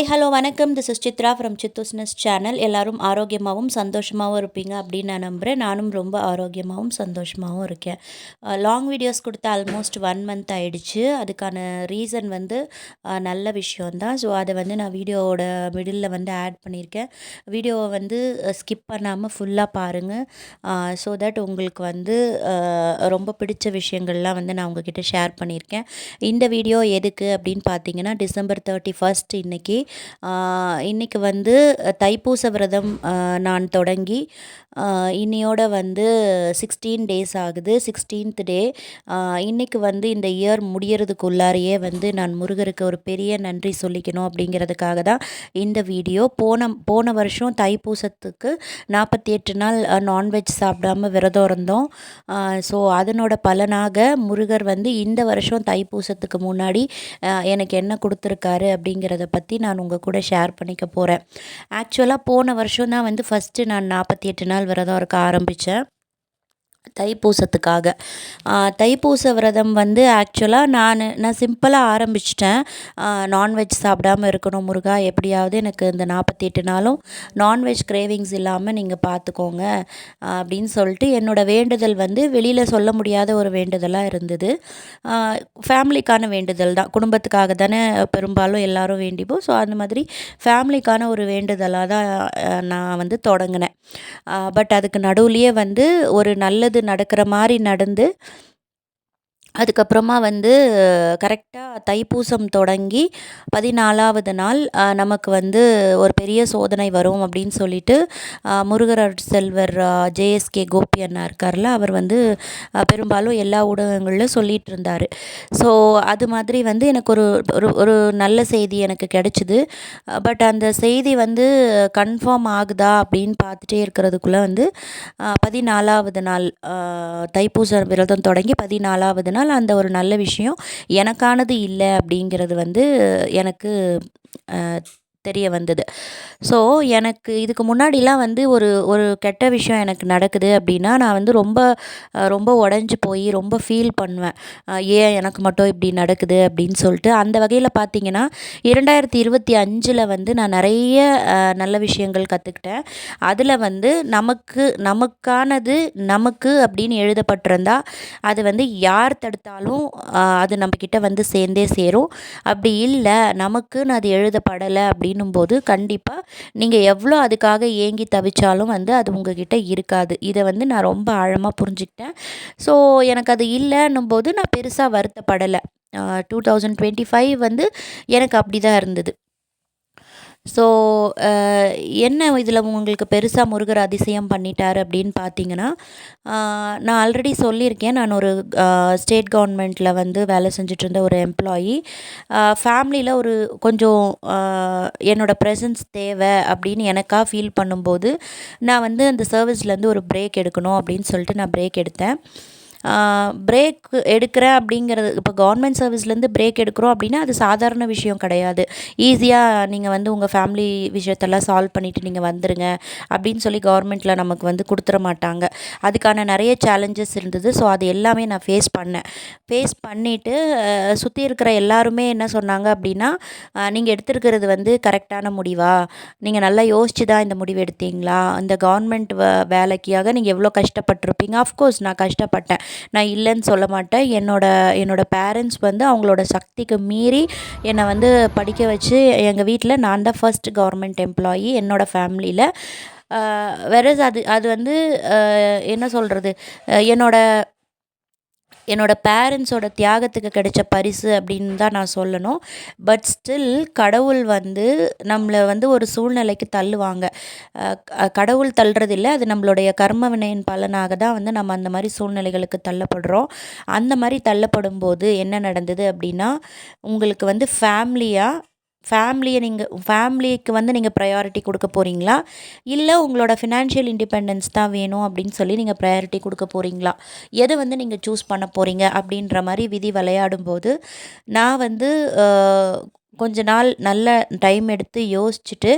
Hi hello வணக்கம். This is Chitra from சித்துஸ்னஸ் channel எல்லோரும் ஆரோக்கியமாகவும் சந்தோஷமாகவும் இருப்பீங்க அப்படின்னு நான் நம்புகிறேன் நானும் ரொம்ப ஆரோக்கியமாகவும் சந்தோஷமாகவும் இருக்கேன். லாங் வீடியோஸ் கொடுத்து ஆல்மோஸ்ட் ஒன் மந்த் ஆயிடுச்சு. அதுக்கான ரீசன் வந்து நல்ல விஷயந்தான் ஸோ அதை வந்து நான் வீடியோவோட மிடில் வந்து ஆட் பண்ணியிருக்கேன். வீடியோவை வந்து ஸ்கிப் பண்ணாமல் ஃபுல்லாக பாருங்கள் ஸோ தட் உங்களுக்கு வந்து ரொம்ப பிடிச்ச விஷயங்கள்லாம் வந்து நான் உங்ககிட்ட ஷேர் பண்ணியிருக்கேன். இந்த வீடியோ எதுக்கு அப்படின்னு பார்த்தீங்கன்னா டிசம்பர் தேர்ட்டி ஃபஸ்ட் இன்றைக்கி இன்றைக்கி வந்து தைப்பூச விரதம் நான் தொடங்கி இன்னையோட வந்து சிக்ஸ்டீன் டேஸ் ஆகுது. சிக்ஸ்டீன்த் டே இன்றைக்கி வந்து இந்த இயர் முடியறதுக்குள்ளாரையே வந்து நான் முருகருக்கு ஒரு பெரிய நன்றி சொல்லிக்கணும் அப்படிங்கிறதுக்காக தான் இந்த வீடியோ. போன போன வருஷம் தைப்பூசத்துக்கு நாற்பத்தி எட்டு நாள் நான்வெஜ் சாப்பிடாம விரதம் இருந்தோம். ஸோ அதனோட பலனாக முருகர் வந்து இந்த வருஷம் தைப்பூசத்துக்கு முன்னாடி எனக்கு என்ன கொடுத்துருக்காரு அப்படிங்கிறத பற்றி நான் உங்கள் கூட ஷேர் பண்ணிக்க போகிறேன் ஆக்சுவலாக போன வருஷம் தான் வந்து ஃபஸ்ட்டு நான் நாற்பத்தி எட்டு நாள் விரதம் இருக்க ஆரம்பித்தேன் தைப்பூசத்துக்காக. தைப்பூச விரதம் வந்து ஆக்சுவலாக நான் நான் சிம்பிளாக ஆரம்பிச்சிட்டேன். நான்வெஜ் சாப்பிடாம இருக்கணும் முருகா எப்படியாவது எனக்கு இந்த நாற்பத்தி எட்டு நாளும் நான்வெஜ் கிரேவிங்ஸ் இல்லாமல் நீங்கள் பார்த்துக்கோங்க அப்படின்னு சொல்லிட்டு என்னோட வேண்டுதல் வந்து வெளியில் சொல்ல முடியாத ஒரு வேண்டுதலாக இருந்தது. ஃபேமிலிக்கான வேண்டுதல் தான். குடும்பத்துக்காக தானே பெரும்பாலும் எல்லாரும் வேண்டிப்போம் ஸோ அந்த மாதிரி ஃபேமிலிக்கான ஒரு வேண்டுதலாக தான் நான் வந்து தொடங்கினேன். பட் அதுக்கு நடுவுலையே வந்து ஒரு நல்ல நல்லது நடக்கிற மாதிரி நடந்து அதுக்கப்புறமா வந்து கரெக்டாக தைப்பூசம் தொடங்கி பதினாலாவது நாள் நமக்கு வந்து ஒரு பெரிய சோதனை வரும் அப்படின்னு சொல்லிட்டு முருகர் செல்வர் ஜேஎஸ்கே கோபி அண்ணா இருக்கார்ல அவர் வந்து பெரும்பாலும் எல்லா ஊடகங்களிலும் சொல்லிட்டு இருந்தார். ஸோ அது மாதிரி வந்து எனக்கு ஒரு ஒரு ஒரு நல்ல செய்தி எனக்கு கிடச்சிது. பட் அந்த செய்தி வந்து கன்ஃபார்ம் ஆகுதா அப்படின்னு பார்த்துட்டே இருக்கிறதுக்குள்ளே வந்து பதினாலாவது நாள் தைப்பூச விரதம் தொடங்கி பதினாலாவது நாள் அந்த ஒரு நல்ல விஷயம் எனக்கானது இல்லை அப்படிங்கிறது வந்து எனக்கு தெரிய வந்தது. ஸோ எனக்கு இதுக்கு முன்னாடிலாம் வந்து ஒரு ஒரு கெட்ட விஷயம் எனக்கு நடக்குது அப்படின்னா நான் வந்து ரொம்ப ரொம்ப உடஞ்சி போய் ரொம்ப ஃபீல் பண்ணுவேன். ஏன் எனக்கு மட்டும் இப்படி நடக்குது அப்படின்னு சொல்லிட்டு. அந்த வகையில் பார்த்தீங்கன்னா இரண்டாயிரத்தி இருபத்தி அஞ்சில் வந்து நான் நிறைய நல்ல விஷயங்கள் கற்றுக்கிட்டேன் அதில் வந்து நமக்கு நமக்கானது நமக்கு அப்படின்னு எழுதப்பட்டிருந்தா அது வந்து யார் தடுத்தாலும் அது நம்மக்கிட்ட வந்து சேர்ந்தே சேரும். அப்படி இல்லை நமக்குன்னு அது எழுதப்படலை அப்படின்னும் போது கண்டிப்பாக நீங்கள் எவ்வளோ அதுக்காக ஏங்கி தவிச்சாலும் வந்து அது உங்ககிட்ட இருக்காது. இதை வந்து நான் ரொம்ப ஆழமாக புரிஞ்சுக்கிட்டேன். ஸோ எனக்கு அது இல்லைன்னும் போது நான் பெருசாக வருத்தப்படலை. டூ தௌசண்ட் டுவெண்ட்டி ஃபைவ் வந்து எனக்கு அப்படி தான் இருந்தது. ஸோ uh, என்ன இதில் உங்களுக்கு பெருசாக முருகர் அதிசயம் பண்ணிட்டார் அப்படின்னு பார்த்தீங்கன்னா uh, நான் ஆல்ரெடி சொல்லியிருக்கேன். நான் ஒரு uh, ஸ்டேட் கவர்மெண்ட்டில் வந்து வேலை செஞ்சுட்டு இருந்த ஒரு எம்ப்ளாயி ஃபேமிலியில் ஒரு கொஞ்சம் என்னோடய ப்ரெசன்ஸ் தேவை அப்படின்னு எனக்காக ஃபீல் பண்ணும்போது நான் வந்து அந்த சர்வீஸ்லேருந்து ஒரு பிரேக் எடுக்கணும் அப்படின்னு சொல்லிட்டு நான் பிரேக் எடுத்தேன். பிரேக் எடுக்கிறேன் அப்படிங்கிறது இப்போ கவர்மெண்ட் சர்வீஸ்லேருந்து பிரேக் எடுக்கிறோம் அப்படின்னா அது சாதாரண விஷயம் கிடையாது. ஈஸியாக நீங்கள் வந்து உங்கள் ஃபேமிலி விஷயத்தெல்லாம் சால்வ் பண்ணிவிட்டு நீங்கள் வந்துடுங்க அப்படின்னு சொல்லி கவர்மெண்ட்டில் நமக்கு வந்து கொடுத்துட மாட்டாங்க. அதுக்கான நிறைய சேலஞ்சஸ் இருந்தது. ஸோ அது எல்லாமே நான் ஃபேஸ் பண்ணேன். ஃபேஸ் பண்ணிவிட்டு சுற்றி இருக்கிற எல்லாருமே என்ன சொன்னாங்க அப்படின்னா நீங்கள் எடுத்திருக்கிறது வந்து கரெக்டான முடிவா? நீங்கள் நல்லா யோசிச்சு தான் இந்த முடிவு எடுத்தீங்களா? இந்த கவர்மெண்ட் வேலைக்காக நீங்கள் எவ்வளோ கஷ்டப்பட்டிருப்பீங்க? ஆஃப்கோர்ஸ் நான் கஷ்டப்பட்டேன். நான் இல்லைன்னு சொல்ல மாட்டேன். என்னோட என்னோட பேரண்ட்ஸ் வந்து அவங்களோட சக்திக்கு மீறி என்னை வந்து படிக்க வச்சு எங்கள் வீட்டில் நான் தான் ஃபர்ஸ்ட் கவர்மெண்ட் எம்ப்ளாயி என்னோட ஃபேமிலியில் வேற அது அது வந்து என்ன சொல்கிறது என்னோட என்னோட பேரண்ட்ஸோட தியாகத்துக்கு கிடைச்ச பரிசு அப்படின்னு தான் நான் சொல்லணும். பட் ஸ்டில் கடவுள் வந்து நம்மளை வந்து ஒரு சூழ்நிலைக்கு தள்ளுவாங்க. கடவுள் தள்ளுறது இல்லை அது நம்மளுடைய கர்ம வினையின் பலனாக தான் வந்து நம்ம அந்த மாதிரி சூழ்நிலைகளுக்கு தள்ளப்படுறோம். அந்த மாதிரி தள்ளப்படும் போது என்ன நடந்தது அப்படின்னா உங்களுக்கு வந்து ஃபேமிலியாக ஃபேமிலியை நீங்கள் ஃபேமிலிக்கு வந்து நீங்கள் ப்ரையாரிட்டி கொடுக்க போகிறீங்களா இல்லை உங்களோட ஃபினான்ஷியல் இண்டிபெண்டன்ஸ் தான் வேணும் அப்படின்னு சொல்லி நீங்கள் ப்ரையாரிட்டி கொடுக்க போகிறீங்களா எதை வந்து நீங்கள் சூஸ் பண்ண போகிறீங்க அப்படின்ற மாதிரி விதி விளையாடும் போது நான் வந்து கொஞ்ச நாள் நல்ல டைம் எடுத்து யோசிச்சுட்டு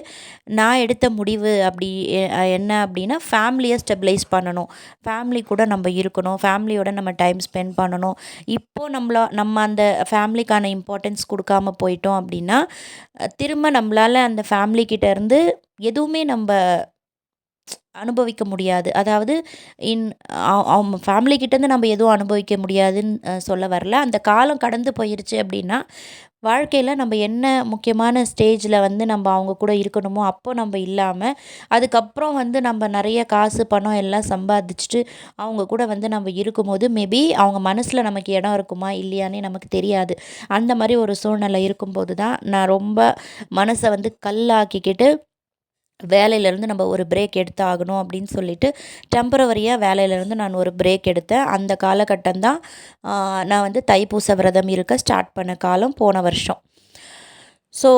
நான் எடுத்த முடிவு அப்படி என்ன அப்படின்னா ஃபேமிலியை ஸ்டெபிலைஸ் பண்ணணும். ஃபேமிலி கூட நம்ம இருக்கணும். ஃபேமிலியோட நம்ம டைம் ஸ்பெண்ட் பண்ணணும். இப்போது நம்மள நம்ம அந்த ஃபேமிலிக்கான இம்பார்ட்டன்ஸ் கொடுக்காம போயிட்டோம் அப்படின்னா திரும்ப நம்மளால் அந்த ஃபேமிலிக்கிட்டேருந்து எதுவுமே நம்ம அனுபவிக்க முடியாது. அதாவது இன் அவங்க ஃபேமிலிக்கிட்டேருந்து நம்ம எதுவும் அனுபவிக்க முடியாதுன்னு சொல்ல வரல. அந்த காலம் கடந்து போயிருச்சு அப்படின்னா வாழ்க்கையில் நம்ம என்ன முக்கியமான ஸ்டேஜில் வந்து நம்ம அவங்க கூட இருக்கணுமோ அப்போ நம்ம இல்லாமல் அதுக்கப்புறம் வந்து நம்ம நிறைய காசு பணம் எல்லாம் சம்பாதிச்சுட்டு அவங்க கூட வந்து நம்ம இருக்கும்போது மேபி அவங்க மனசில் நமக்கு இடம் இருக்குமா இல்லையானே நமக்கு தெரியாது. அந்த மாதிரி ஒரு சூழ்நிலை இருக்கும்போது தான் நான் ரொம்ப மனசை வந்து கல்லாக்கிக்கிட்டு வேலையிலேருந்து நம்ம ஒரு பிரேக் எடுத்து ஆகணும் அப்படின்னு சொல்லிட்டு டெம்பரவரியாக வேலையிலேருந்து நான் ஒரு பிரேக் எடுத்தேன். அந்த காலகட்டம் தான் நான் வந்து தைப்பூச விரதம் இருக்க ஸ்டார்ட் பண்ண காலம் போன வருஷம். ஸோ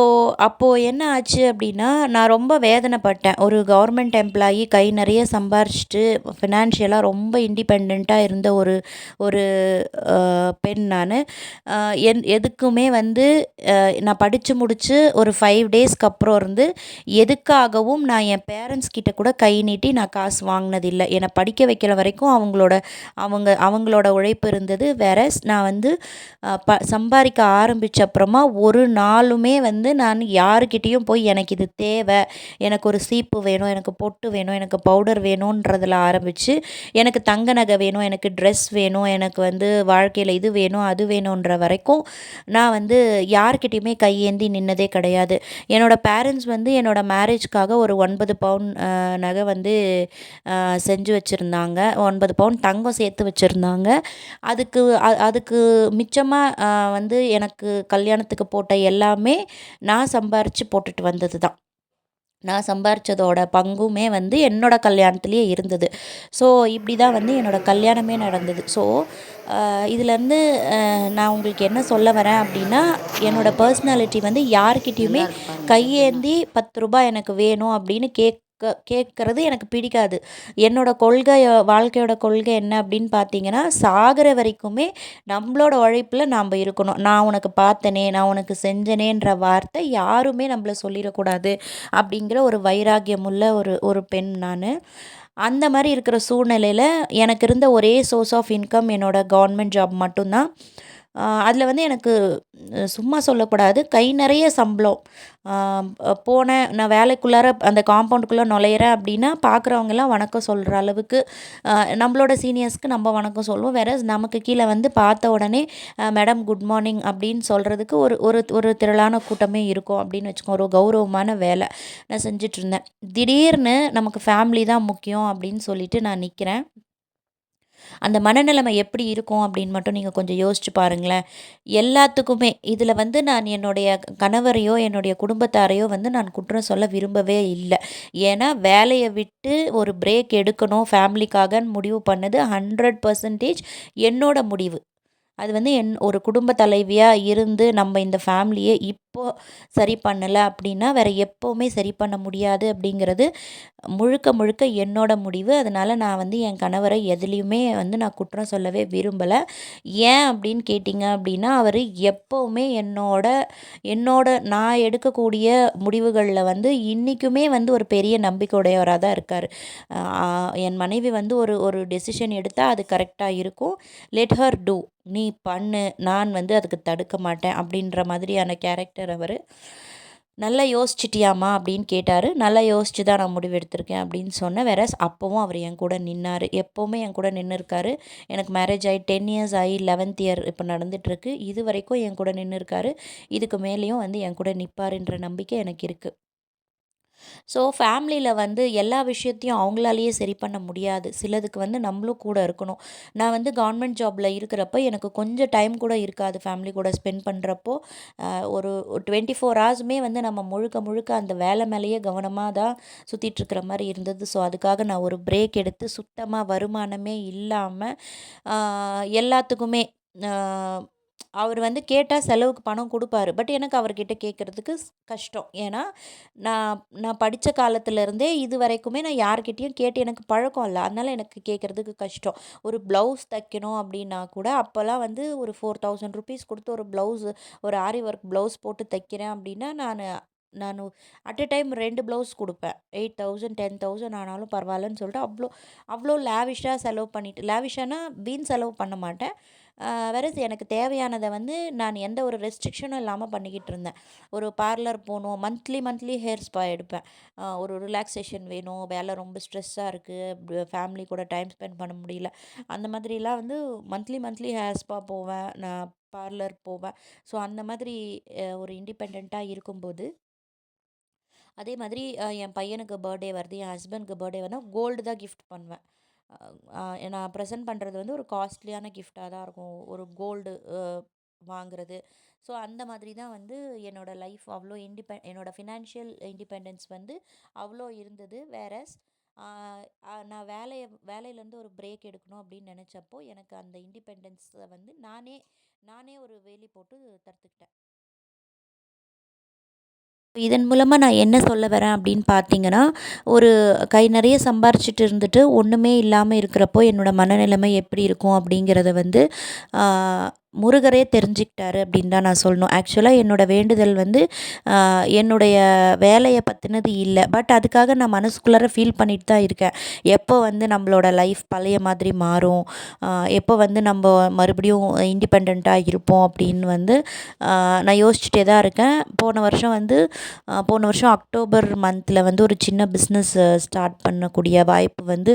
அப்போது என்ன ஆச்சு அப்படின்னா நான் ரொம்ப வேதனைப்பட்டேன். ஒரு கவர்மெண்ட் எம்ப்ளாயி கை நிறைய சம்பாரிச்சிட்டு ஃபினான்ஷியலாக ரொம்ப இண்டிபெண்ட்டாக இருந்த ஒரு ஒரு பெண் நான். என் எதுக்குமே வந்து நான் படித்து முடித்து ஒரு ஃபைவ் டேஸ்க்கு அப்புறம் இருந்து எதுக்காகவும் நான் என் பேரண்ட்ஸ் கிட்ட கூட கை நீட்டி நான் காசு வாங்கினதில்லை. என்னை படிக்க வைக்கிற வரைக்கும் அவங்களோட அவங்க அவங்களோட உழைப்பு இருந்தது. வேற நான் வந்து ப சம்பாதிக்க ஆரம்பித்த அப்புறமா ஒரு நாளுமே வந்து நான் யாருக்கிட்டேயும் போய் எனக்கு இது தேவை எனக்கு ஒரு சீப்பு வேணும் எனக்கு பொட்டு வேணும் எனக்கு பவுடர் வேணுன்றதில் ஆரம்பித்து எனக்கு தங்க நகை வேணும் எனக்கு ட்ரெஸ் வேணும் எனக்கு வந்து வாழ்க்கையில் இது வேணும் அது வேணுன்ற வரைக்கும் நான் வந்து யாருக்கிட்டேயுமே கையேந்தி நின்னதே கிடையாது. என்னோடய பேரண்ட்ஸ் வந்து என்னோடய மேரேஜ்க்காக ஒரு ஒன்பது பவுன் நகை வந்து செஞ்சு வச்சுருந்தாங்க. ஒன்பது பவுன் தங்கம் சேர்த்து வச்சுருந்தாங்க. அதுக்கு அதுக்கு மிச்சமாக வந்து எனக்கு கல்யாணத்துக்கு போட்ட எல்லாமே நான் சம்பாரித்து போட்டுட்டு வந்தது தான் நான் சம்பாரித்ததோட பங்குமே வந்து என்னோடய கல்யாணத்துலேயே இருந்தது. ஸோ இப்படி தான் வந்து என்னோடய கல்யாணமே நடந்தது. ஸோ இதுலேருந்து நான் உங்களுக்கு என்ன சொல்ல வரேன் அப்படின்னா என்னோடய பர்சனாலிட்டி வந்து யார்கிட்டேயுமே கையேந்தி பத்து ரூபாய் எனக்கு வேணும் அப்படின்னு கேக் கேட்குறது எனக்கு பிடிக்காது. என்னோடய கொள்கை வாழ்க்கையோட கொள்கை என்ன அப்படின்னு பார்த்தீங்கன்னா சாகிற வரைக்குமே நம்மளோட உழைப்பில் நாம் இருக்கணும். நான் உனக்கு பார்த்தனே நான் உனக்கு செஞ்சனேன்ற வார்த்தை யாருமே நம்மளை சொல்லிடக்கூடாது அப்படிங்கிற ஒரு வைராக்கியம் உள்ள ஒரு ஒரு பெண் நான். அந்த மாதிரி இருக்கிற சூழ்நிலையில் எனக்கு இருந்த ஒரே சோர்ஸ் ஆஃப் இன்கம் என்னோடய கவர்மெண்ட் ஜாப் மட்டும்தான். அதில் வந்து எனக்கு சும்மா சொல்லக்கூடாது. கை நிறைய சம்பளம். போனேன். நான் வேலைக்குள்ளார அந்த காம்பவுண்டுக்குள்ளே நுழையிறேன் அப்படின்னா பார்க்குறவங்கெல்லாம் வணக்கம் சொல்கிற அளவுக்கு நம்மளோட சீனியர்ஸ்க்கு நம்ம வணக்கம் சொல்லுவோம் வேற நமக்கு கீழே வந்து பார்த்த உடனே மேடம் குட் மார்னிங் அப்படின்னு சொல்கிறதுக்கு ஒரு ஒரு ஒரு திரளான கூட்டமே இருக்கும் அப்படின்னு வச்சுக்கோங்க. ஒரு கௌரவமான வேலை நான் செஞ்சிட்ருந்தேன் திடீர்னு நமக்கு ஃபேமிலி தான் முக்கியம் அப்படின்னு சொல்லிட்டு நான் நிற்கிறேன் அந்த மனநிலைமை எப்படி இருக்கும் அப்படின்னு மட்டும் நீங்கள் கொஞ்சம் யோசிச்சு பாருங்களேன். எல்லாத்துக்குமே இதில் வந்து நான் என்னுடைய கணவரையோ என்னுடைய குடும்பத்தாரையோ வந்து நான் குற்றம் சொல்ல விரும்பவே இல்லை. ஏன்னா வேலையை விட்டு ஒரு பிரேக் எடுக்கணும் ஃபேமிலிக்காகன்னு முடிவு பண்ணது ஹண்ட்ரட் பர்சன்டேஜ் என்னோட முடிவு. அது வந்து என் ஒரு குடும்ப தலைவியாக இருந்து நம்ம இந்த ஃபேமிலியை இப் இப்போது சரி பண்ணலை அப்படின்னா வேறு எப்போவுமே சரி பண்ண முடியாது அப்படிங்கிறது முழுக்க முழுக்க என்னோட முடிவு. அதனால் நான் வந்து என் கணவரை எதுலேயுமே வந்து நான் குற்றம் சொல்லவே விரும்பலை. ஏன் அப்படின்னு கேட்டிங்க அப்படின்னா அவர் எப்போவுமே என்னோட என்னோட நான் எடுக்கக்கூடிய முடிவுகளில் வந்து இன்றைக்குமே வந்து ஒரு பெரிய நம்பிக்கையுடையவராக தான் இருக்கார். என் மனைவி வந்து ஒரு ஒரு டெசிஷன் எடுத்தால் அது கரெக்டாக இருக்கும். லெட் ஹர் டூ நீ பண்ணு. நான் வந்து அதுக்கு தடுக்க மாட்டேன் அப்படின்ற மாதிரியான கேரக்டர் அவர் நல்லா யோசிச்சிட்டியாமா அப்படின்னு கேட்டார். நல்லா யோசிச்சு தான் நான் முடிவு எடுத்திருக்கேன் அப்படின்னு சொன்னேன் வேற அப்போவும் அவர் என் கூட நின்னார். எப்போவுமே என் கூட நின்று இருக்காரு எனக்கு மேரேஜ் ஆகி டென் இயர்ஸ் ஆகி லெவன்த் இயர் இப்போ நடந்துகிட்ருக்கு இது வரைக்கும் என் கூட நின்று இருக்காரு இதுக்கு மேலேயும் வந்து என் கூட நிற்பாருன்ற நம்பிக்கை எனக்கு இருக்குது ஸோ ஃபேமிலியில் வந்து எல்லா விஷயத்தையும் அவங்களாலேயே சரி பண்ண முடியாது. சிலதுக்கு வந்து நம்மளும் கூட இருக்கணும். நான் வந்து கவர்மெண்ட் ஜாபில் இருக்கிறப்ப எனக்கு கொஞ்சம் டைம் கூட இருக்காது ஃபேமிலி கூட ஸ்பெண்ட் பண்ணுறப்போ ஒரு டுவெண்ட்டி ஃபோர் ஹவர்ஸுமே வந்து நம்ம முழுக்க முழுக்க அந்த வேலை மேலேயே கவனமாக தான் சுற்றிட்டுருக்கிற மாதிரி இருந்தது. ஸோ அதுக்காக நான் ஒரு பிரேக் எடுத்து சுத்தமாக வருமானமே இல்லாமல் எல்லாத்துக்குமே அவர் வந்து கேட்டால் செலவுக்கு பணம் கொடுப்பாரு. பட் எனக்கு அவர்கிட்ட கேட்குறதுக்கு கஷ்டம். ஏன்னா நான் நான் படித்த காலத்துலேருந்தே இது வரைக்குமே நான் யார்கிட்டேயும் கேட்டு எனக்கு பழக்கம் இல்லை. அதனால் எனக்கு கேட்குறதுக்கு கஷ்டம். ஒரு ப்ளவுஸ் தைக்கணும் அப்படின்னா கூட அப்போல்லாம் வந்து ஒரு ஃபோர் தௌசண்ட் ருபீஸ் கொடுத்து ஒரு ப்ளவுஸ் ஒரு ஆரி ஒர்க் ப்ளவுஸ் போட்டு தைக்கிறேன் அப்படின்னா நான் நான் அட் எ டைம் ரெண்டு ப்ளவுஸ் கொடுப்பேன். எயிட் தௌசண்ட் டென் தௌசண்ட் ஆனாலும் பரவாயில்லன்னு சொல்லிட்டு அவ்வளோ அவ்வளோ லேவிஷாக செலவு பண்ணிட்டு லேவிஷானா வீண் செலவு பண்ண மாட்டேன். வேறு எனக்கு தேவையானதை வந்து நான் எந்த ஒரு ரெஸ்ட்ரிக்ஷனும் இல்லாமல் பண்ணிக்கிட்டு இருந்தேன். ஒரு பார்லர் போகணும் மந்த்லி மந்த்லி ஹேர் ஸ்பா எடுப்பேன். ஒரு ரிலாக்ஸேஷன் வேணும் வேலை ரொம்ப ஸ்ட்ரெஸ்ஸாக இருக்குது ஃபேமிலி கூட டைம் ஸ்பெண்ட் பண்ண முடியல. அந்த மாதிரிலாம் வந்து மந்த்லி மந்த்லி ஹேர் ஸ்பா போவேன் நான் பார்லர் போவேன். ஸோ அந்த மாதிரி ஒரு இண்டிபெண்ட்டாக இருக்கும்போது அதே மாதிரி என் பையனுக்கு பர்த்டே வருது என் ஹஸ்பண்டுக்கு பர்த்டே வந்தால் கோல்டு தான் கிஃப்ட் பண்ணுவேன். நான் ப்ரெசென்ட் பண்ணுறது வந்து ஒரு காஸ்ட்லியான கிஃப்ட்டாக தான் இருக்கும். ஒரு கோல்டு வாங்கிறது. ஸோ அந்த மாதிரி தான் வந்து என்னோடய லைஃப் அவ்வளோ இண்டிபெ என்னோடய ஃபினான்ஷியல் இண்டிபெண்டன்ஸ் வந்து அவ்வளோ இருந்தது. வேறஸ் நான் வேலையை வேலையிலேருந்து ஒரு பிரேக் எடுக்கணும் அப்படின்னு நினச்சப்போ எனக்கு அந்த இண்டிபெண்டன்ஸை வந்து நானே நானே ஒரு வேலி போட்டு தடுத்துக்கிட்டேன். இதன் மூலமாக நான் என்ன சொல்ல வரேன் அப்படின்னு பார்த்தீங்கன்னா ஒரு கை நிறைய சம்பாரிச்சிட்டு இருந்துட்டு ஒன்றுமே இல்லாமல் இருக்கிறப்போ என்னோடய மனநிலைமை எப்படி இருக்கும் அப்படிங்கிறத வந்து முருகரே தெரிஞ்சுக்கிட்டாரு அப்படின்னு தான் நான் சொல்லணும். ஆக்சுவலாக என்னோடய வேண்டுதல் வந்து என்னுடைய வேலையை பற்றினது இல்லை. பட் அதுக்காக நான் மனசுக்குள்ளார ஃபீல் பண்ணிட்டு தான் இருக்கேன். எப்போ வந்து நம்மளோட லைஃப் பழைய மாதிரி மாறும்? எப்போ வந்து நம்ம மறுபடியும் இண்டிபெண்ட்டாக இருப்போம் அப்படின்னு வந்து நான் யோசிச்சுட்டே தான் இருக்கேன். போன வருஷம் வந்து போன வருஷம் அக்டோபர் மந்தில் வந்து ஒரு சின்ன பிஸ்னஸ் ஸ்டார்ட் பண்ணக்கூடிய வாய்ப்பு வந்து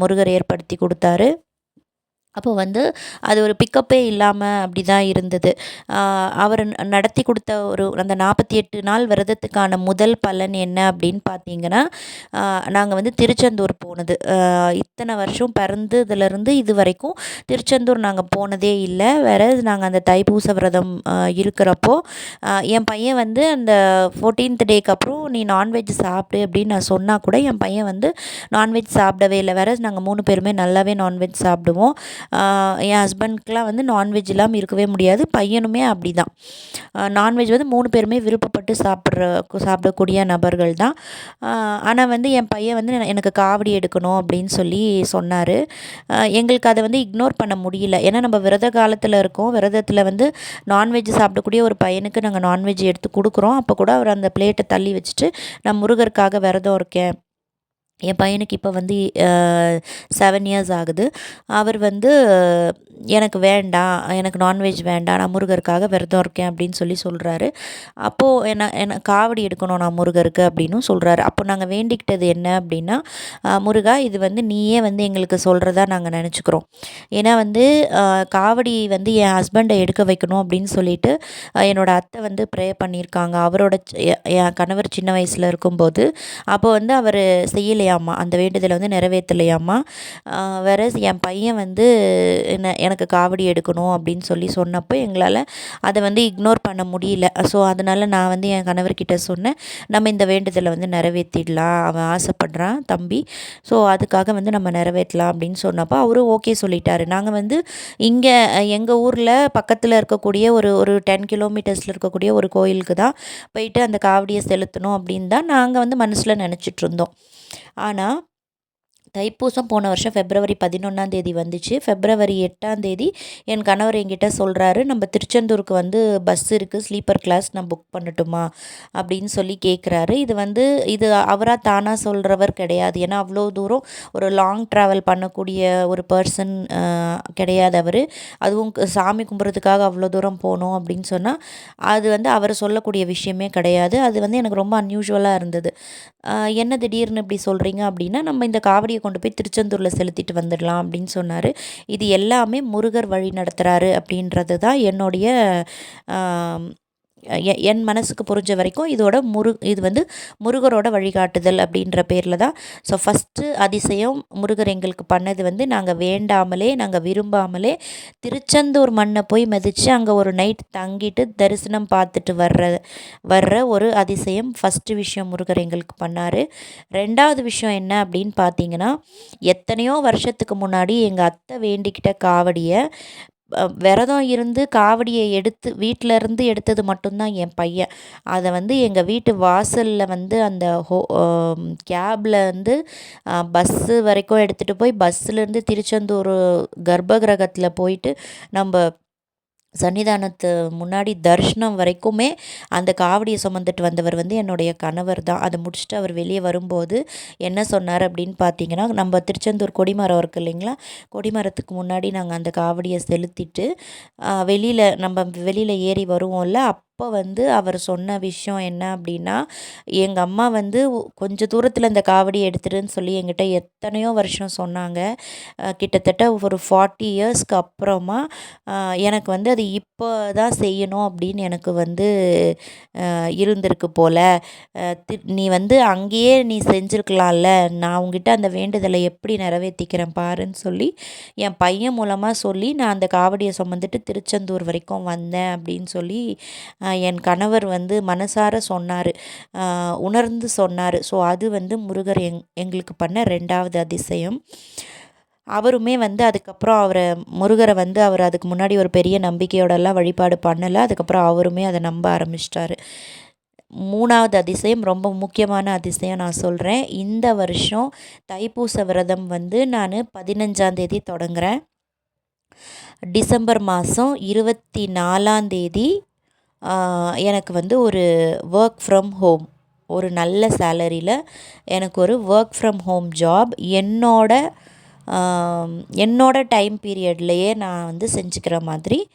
முருகர் ஏற்படுத்தி கொடுத்தாரு. அப்போ வந்து அது ஒரு பிக்கப்பே இல்லாமல் அப்படி தான் இருந்தது அவர் நடத்தி கொடுத்த ஒரு அந்த நாற்பத்தி எட்டு நாள் விரதத்துக்கான முதல் பலன் என்ன அப்படின்னு பார்த்தீங்கன்னா நாங்கள் வந்து திருச்செந்தூர் போனது. இத்தனை வருஷம் பிறந்ததுலேருந்து இது வரைக்கும் திருச்செந்தூர் நாங்கள் போனதே இல்லை. வேற நாங்கள் அந்த தைப்பூச விரதம் இருக்கிறப்போ என் பையன் வந்து அந்த ஃபோர்டீன்த் டேக்கு அப்புறம் நீ நான்வெஜ் சாப்பிடு அப்படின்னு நான் சொன்னால் கூட என் பையன் வந்து நான்வெஜ் சாப்பிடவே இல்லை. வேற நாங்கள் மூணு பேருமே நல்லாவே நான்வெஜ் சாப்பிடுவோம். என் ஹஸ்பண்ட்க்கெலாம் வந்து நான்வெஜ் இல்லாமல் இருக்கவே முடியாது. பையனுமே அப்படி தான் நான்வெஜ் வந்து மூணு பேருமே விருப்பப்பட்டு சாப்பிட்ற சாப்பிடக்கூடிய நபர்கள் தான். ஆனால் வந்து என் பையன் வந்து எனக்கு காவடி எடுக்கணும் அப்படின்னு சொல்லி சொன்னார். எங்களுக்கு அதை வந்து இக்னோர் பண்ண முடியல. ஏன்னா நம்ம விரத காலத்தில் இருக்கோம். விரதத்தில் வந்து நான்வெஜ் சாப்பிடக்கூடிய ஒரு பையனுக்கு நாங்கள் நான்வெஜ் எடுத்து கொடுக்குறோம். அப்போ கூட அவர் அந்த பிளேட்டை தள்ளி வச்சுட்டு நான் முருகருக்காக விரதம் இருக்கேன். என் பையனுக்கு இப்போ வந்து செவன் இயர்ஸ் ஆகுது. அவர் வந்து எனக்கு வேண்டாம் எனக்கு நான்வெஜ் வேண்டாம் நான் முருகருக்காக விரதம் இருக்கேன் அப்படின்னு சொல்லி சொல்கிறாரு அப்போது என்ன என்ன காவடி எடுக்கணும் நான் முருகருக்கு அப்படின்னும் சொல்கிறாரு அப்போ நாங்கள் வேண்டிக்கிட்டது என்ன அப்படின்னா முருகா இது வந்து நீயே வந்து எங்களுக்கு சொல்கிறதா நாங்கள் நினச்சிக்கிறோம். ஏன்னா வந்து காவடி வந்து என் ஹஸ்பண்டை எடுக்க வைக்கணும் அப்படின்னு சொல்லிட்டு என்னோடய அத்தை வந்து ப்ரே பண்ணியிருக்காங்க. அவரோட என் கணவர் சின்ன வயசில் இருக்கும்போது. அப்போ வந்து அவர் செய்யலையா இல்லையாம்மா? அந்த வேண்டுதலை வந்து நிறைவேற்றலையாம்மா? வேற என் பையன் வந்து என்ன எனக்கு காவடி எடுக்கணும் அப்படின்னு சொல்லி சொன்னப்போ எங்களால் அதை வந்து இக்னோர் பண்ண முடியல. ஸோ அதனால் நான் வந்து என் கணவர்கிட்ட சொன்னேன் நம்ம இந்த வேண்டுதலை வந்து நிறைவேற்றிடலாம் அவன் ஆசைப்படுறான் தம்பி. ஸோ அதுக்காக வந்து நம்ம நிறைவேற்றலாம் அப்படின்னு சொன்னப்போ அவரும் ஓகே சொல்லிட்டாரு. நாங்கள் வந்து இங்கே எங்கள் ஊரில் பக்கத்தில் இருக்கக்கூடிய ஒரு ஒரு டென் கிலோமீட்டர்ஸில் இருக்கக்கூடிய ஒரு கோயிலுக்கு தான் போயிட்டு அந்த காவடியை செலுத்தணும் அப்படின்னு தான் நாங்கள் வந்து மனசில் நினச்சிட்ருந்தோம் ஆனால் தைப்பூசம் போன வருஷம் ஃபெப்ரவரி பதினொன்றாம் தேதி வந்துச்சு. ஃபெப்ரவரி எட்டாம் தேதி என் கணவர் என்கிட்ட சொல்கிறாரு நம்ம திருச்செந்தூருக்கு வந்து பஸ் இருக்குது ஸ்லீப்பர் கிளாஸ் நான் புக் பண்ணட்டுமா? அப்படின்னு சொல்லி கேட்குறாரு இது வந்து இது அவராக தானாக சொல்கிறவர் கிடையாது. ஏன்னா அவ்வளோ தூரம் ஒரு லாங் ட்ராவல் பண்ணக்கூடிய ஒரு பர்சன் கிடையாது அவர். அதுவும் சாமி கும்பிட்றதுக்காக அவ்வளோ தூரம் போகணும் அப்படின்னு சொன்னால் அது வந்து அவர் சொல்லக்கூடிய விஷயமே கிடையாது. அது வந்து எனக்கு ரொம்ப அன்யூஷுவலாக இருந்தது. என்ன திடீர்னு இப்படி சொல்கிறீங்க அப்படின்னா நம்ம இந்த காவடி காவடியை கொண்டு போய் திருச்செந்தூரில் செலுத்திட்டு வந்துடலாம் அப்படின்னு சொன்னார். இது எல்லாமே முருகர் வழி நடத்துகிறாரு அப்படின்றது தான் என்னுடைய என் மனசுக்கு புரிஞ்ச வரைக்கும் இதோட முரு இது வந்து முருகரோட வழிகாட்டுதல் அப்படின்ற பேரில் தான். ஸோ ஃபஸ்ட்டு அதிசயம் முருகர் எங்களுக்கு பண்ணது வந்து நாங்கள் வேண்டாமலே நாங்கள் விரும்பாமலே திருச்செந்தூர் மண்ணை போய் மதித்து அங்கே ஒரு நைட் தங்கிட்டு தரிசனம் பார்த்துட்டு வர்ற வர்ற ஒரு அதிசயம் ஃபஸ்ட்டு விஷயம் முருகர் எங்களுக்கு பண்ணார். ரெண்டாவது விஷயம் என்ன அப்படின்னு பார்த்தீங்கன்னா எத்தனையோ வருஷத்துக்கு முன்னாடி எங்கள் அத்தை வேண்டிக்கிட்ட காவடியை விரதம் இருந்து காவடியை எடுத்து வீட்டில் இருந்து எடுத்தது மட்டும்தான் என் பையன். அதை வந்து எங்கள் வீட்டு வாசலில் வந்து அந்த ஹோ கேபில் வந்து பஸ்ஸு வரைக்கும் எடுத்துகிட்டு போய் பஸ்ஸுலேருந்து திருச்செந்தூர் கர்ப்ப கிரகத்தில் போயிட்டு நம்ம சன்னிதானத்து முன்னாடி தரிசனம் வரைக்குமே அந்த காவடியை சுமந்துட்டு வந்தவர் வந்து என்னுடைய கணவர் தான். அதை முடிச்சுட்டு அவர் வெளியே வரும்போது என்ன சொன்னார் அப்படின்னு பார்த்தீங்கன்னா நம்ம திருச்செந்தூர் கொடிமரம் இருக்குது இல்லைங்களா? கொடிமரத்துக்கு முன்னாடி நாங்கள் அந்த காவடியை செலுத்திட்டு வெளியில் நம்ம வெளியில் ஏறி வருவோம்ல அப் அப்போ வந்து அவர் சொன்ன விஷயம் என்ன அப்படின்னா எங்கள் அம்மா வந்து கொஞ்சம் தூரத்தில் இந்த காவடி எடுத்துருன்னு சொல்லி எங்கிட்ட எத்தனையோ வருஷம் சொன்னாங்க. கிட்டத்தட்ட ஒரு ஃபார்ட்டி இயர்ஸ்க்கு அப்புறமா எனக்கு வந்து அது இப்போ தான் செய்யணும் அப்படின்னு எனக்கு வந்து இருந்திருக்கு போல். நீ வந்து அங்கேயே நீ செஞ்சுருக்கலாம்ல. நான் உங்ககிட்ட அந்த வேண்டுதலை எப்படி நிறைவேற்றிக்கிறேன் பாருன்னு சொல்லி என் பையன் மூலமாக சொல்லி நான் அந்த காவடியை சுமந்துட்டு திருச்செந்தூர் வரைக்கும் வந்தேன் அப்படின்னு சொல்லி என் கணவர் வந்து மனசார சொன்னார். உணர்ந்து சொன்னார். ஸோ அது வந்து முருகர் எங் எங்களுக்கு பண்ண ரெண்டாவது அதிசயம். அவருமே வந்து அதுக்கப்புறம் அவரை முருகரை வந்து அவர் அதுக்கு முன்னாடி ஒரு பெரிய நம்பிக்கையோடலாம் வழிபாடு பண்ணலை. அதுக்கப்புறம் அவருமே அதை நம்ப ஆரம்பிச்சிட்டாரு. மூணாவது அதிசயம் ரொம்ப முக்கியமான அதிசயம் நான் சொல்கிறேன் இந்த வருஷம் தைப்பூச விரதம் வந்து நான் பதினஞ்சாந்தேதி தொடங்குகிறேன் டிசம்பர் மாதம் இருபத்தி நாலாந்தேதி எனக்கு வந்து ஒரு ஒர்க் ஃப்ரம் ஹோம் ஒரு நல்ல சேலரியில் எனக்கு ஒரு ஒர்க் ஃப்ரம் ஹோம் ஜாப் என்னோட என்னோட டைம் பீரியட்லேயே நான் வந்து செஞ்சுக்கிற மாதிரி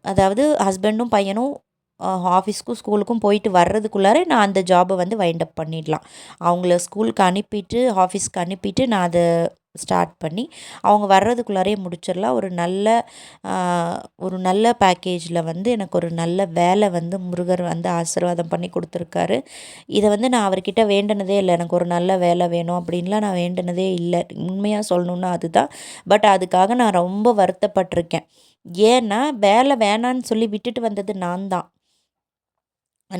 அதாவது ஹஸ்பண்டும் பையனும் ஆஃபீஸ்க்கும் ஸ்கூலுக்கும் போயிட்டு வர்றதுக்குள்ளார நான் அந்த ஜாபை வந்து வைண்டப் அப் பண்ணிடலாம். அவங்கள ஸ்கூலுக்கு அனுப்பிட்டு ஆஃபீஸ்க்கு அனுப்பிட்டு நான் அதை ஸ்டார்ட் பண்ணி அவங்க வர்றதுக்குள்ளாரே முடிச்சிடலாம். ஒரு நல்ல ஒரு நல்ல பேக்கேஜில் வந்து எனக்கு ஒரு நல்ல வேலை வந்து முருகர் வந்து ஆசீர்வாதம் பண்ணி கொடுத்துருக்காரு. இதை வந்து நான் அவர்கிட்ட வேண்டினதே இல்லை. எனக்கு ஒரு நல்ல வேலை வேணும் அப்படின்லாம் நான் வேண்டினதே இல்லை. உண்மையாக சொல்லணுன்னா அதுதான். பட் அதுக்காக நான் ரொம்ப வருத்தப்பட்டிருக்கேன். ஏன்னா வேலை வேணான்னு சொல்லி விட்டுட்டு வந்தது நான் தான்.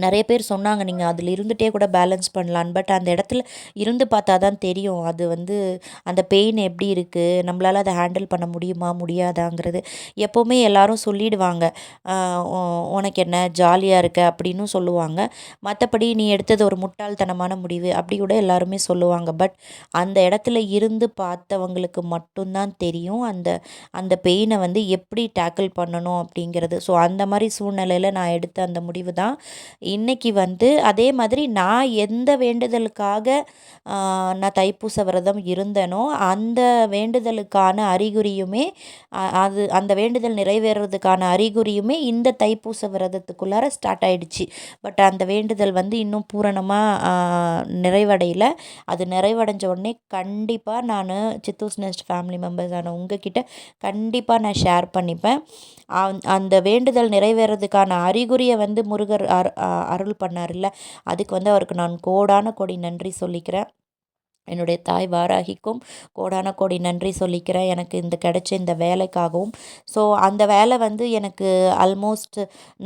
நிறைய பேர் சொன்னாங்க நீங்கள் அதில் இருந்துகிட்டே கூட பேலன்ஸ் பண்ணலான்னு பட் அந்த இடத்துல இருந்து பார்த்தா தான் தெரியும் அது வந்து அந்த பெயின் எப்படி இருக்குது நம்மளால் அதை ஹேண்டில் பண்ண முடியுமா முடியாதாங்கிறது. எப்போவுமே எல்லாரும் சொல்லிடுவாங்க உனக்கு என்ன ஜாலியாக இருக்க? அப்படின்னு சொல்லுவாங்க. மற்றபடி நீ எடுத்தது ஒரு முட்டாள்தனமான முடிவு அப்படி கூட எல்லாருமே சொல்லுவாங்க. பட் அந்த இடத்துல இருந்து பார்த்தவங்களுக்கு மட்டும்தான் தெரியும் அந்த அந்த பெயினை வந்து எப்படி டேக்கிள் பண்ணணும் அப்படிங்கிறது. ஸோ அந்த மாதிரி சூழ்நிலையில் நான் எடுத்த அந்த முடிவு தான். இன்றைக்கி வந்து அதே மாதிரி நான் எந்த வேண்டுதலுக்காக நான் தைப்பூச விரதம் இருந்தேனோ அந்த வேண்டுதலுக்கான அறிகுறியுமே அது அந்த வேண்டுதல் நிறைவேறதுக்கான அறிகுறியுமே இந்த தைப்பூச விரதத்துக்குள்ளார ஸ்டார்ட் ஆகிடுச்சு பட் அந்த வேண்டுதல் வந்து இன்னும் பூரணமாக நிறைவடையில. அது நிறைவடைஞ்ச உடனே கண்டிப்பாக நான் சித்தூஸ் நெஸ்ட் ஃபேமிலி மெம்பர்ஸான உங்ககிட்ட கண்டிப்பாக நான் ஷேர் பண்ணிப்பேன். அந்த வேண்டுதல் நிறைவேறதுக்கான அறிகுறியை வந்து முருகர் அருள் பண்ணார்ல அதுக்கு வந்து அவருக்கு நான் கோடான கோடி நன்றி சொல்லிக்கிறேன். என்னுடைய தாய் வாராகிக்கும் கோடான கோடி நன்றி சொல்லிக்கிறேன். எனக்கு இந்த கிடைச்ச இந்த வேலைக்காகவும். ஸோ அந்த வேலை வந்து எனக்கு almost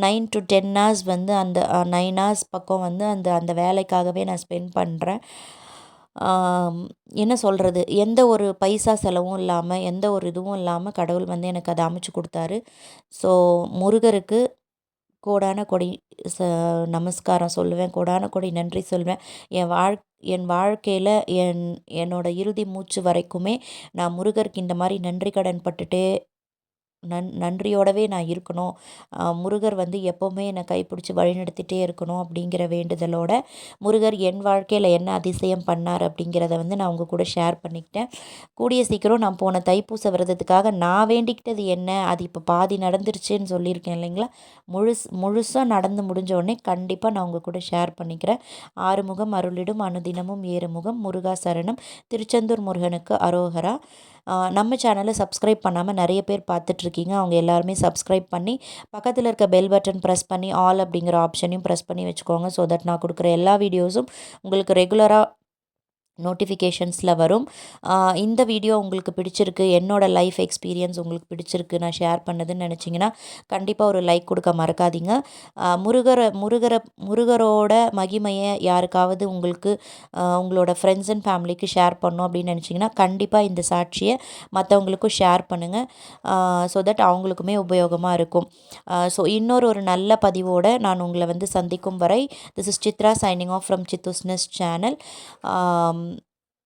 nine to ten hours வந்து அந்த நைன் ஹவர்ஸ் பக்கம் வந்து அந்த அந்த வேலைக்காகவே நான் ஸ்பெண்ட் பண்ணுறேன் என்ன சொல்கிறது எந்த ஒரு பைசா செலவும் இல்லாமல் எந்த ஒரு இதுவும் இல்லாமல் கடவுள் வந்து எனக்கு அதை அமைச்சு கொடுத்தாரு. ஸோ முருகருக்கு கோடான கொடி ச நமஸ்காரம் சொல்லுவேன். கோடான கொடி நன்றி சொல்வேன். என் வாழ் என் வாழ்க்கையில் என் என்னோடய இறுதி மூச்சு வரைக்குமே நான் முருகருக்கு இந்த மாதிரி நன்றி கடன் பட்டுட்டே நன் நன்றியோடவே நான் இருக்கணும். முருகர் வந்து எப்போவுமே என்னை கைப்பிடிச்சி வழிநடத்திட்டே இருக்கணும் அப்படிங்கிற வேண்டுதலோட முருகர் என் வாழ்க்கையில் என்ன அதிசயம் பண்ணார் அப்படிங்கிறத வந்து நான் உங்கள் கூட ஷேர் பண்ணிக்கிட்டேன். கூடிய சீக்கிரம் நான் போன தைப்பூச விரதத்துக்காக நான் வேண்டிக்கிட்டது என்ன? அது இப்போ பாதி நடந்துருச்சுன்னு சொல்லியிருக்கேன் இல்லைங்களா? முழுஸ் முழுசாக நடந்து முடிஞ்ச உடனே கண்டிப்பாக நான் உங்கள் கூட ஷேர் பண்ணிக்கிறேன். ஆறுமுகம் அருளிடும் அனுதினமும் ஏறுமுகம் முருகா சரணம் திருச்செந்தூர் முருகனுக்கு அரோகரா. நம்ம சேனலை சப்ஸ்கிரைப் பண்ணாமல் நிறைய பேர் பார்த்துட்ருக்கீங்க. அவங்க எல்லாருமே சப்ஸ்கிரைப் பண்ணி பக்கத்தில் இருக்க பெல் பட்டன் ப்ரெஸ் பண்ணி ஆல் அப்படிங்கிற ஆப்ஷனையும் ப்ரெஸ் பண்ணி வச்சுக்கோங்க. ஸோ தட் நான் கொடுக்குற எல்லா வீடியோஸும் உங்களுக்கு ரெகுலராக நோட்டிஃபிகேஷன்ஸில் வரும். இந்த வீடியோ உங்களுக்கு பிடிச்சிருக்கு என்னோடய லைஃப் எக்ஸ்பீரியன்ஸ் உங்களுக்கு பிடிச்சிருக்கு நான் ஷேர் பண்ணதுன்னு நினச்சிங்கன்னா கண்டிப்பாக ஒரு லைக் கொடுக்க மறக்காதீங்க. முருகரை முருகரை முருகரோட மகிமையை யாருக்காவது உங்களுக்கு உங்களோட ஃப்ரெண்ட்ஸ் அண்ட் ஃபேமிலிக்கு ஷேர் பண்ணும் அப்படின்னு நினச்சிங்கன்னா கண்டிப்பாக இந்த சாட்சியை மற்றவங்களுக்கும் ஷேர் பண்ணுங்கள் ஸோ தட் அவங்களுக்குமே உபயோகமாக இருக்கும். ஸோ இன்னொரு ஒரு நல்ல பதிவோடு நான் உங்களை வந்து சந்திக்கும் வரை this is Chitra signing off from சித்துஸ்னஸ் channel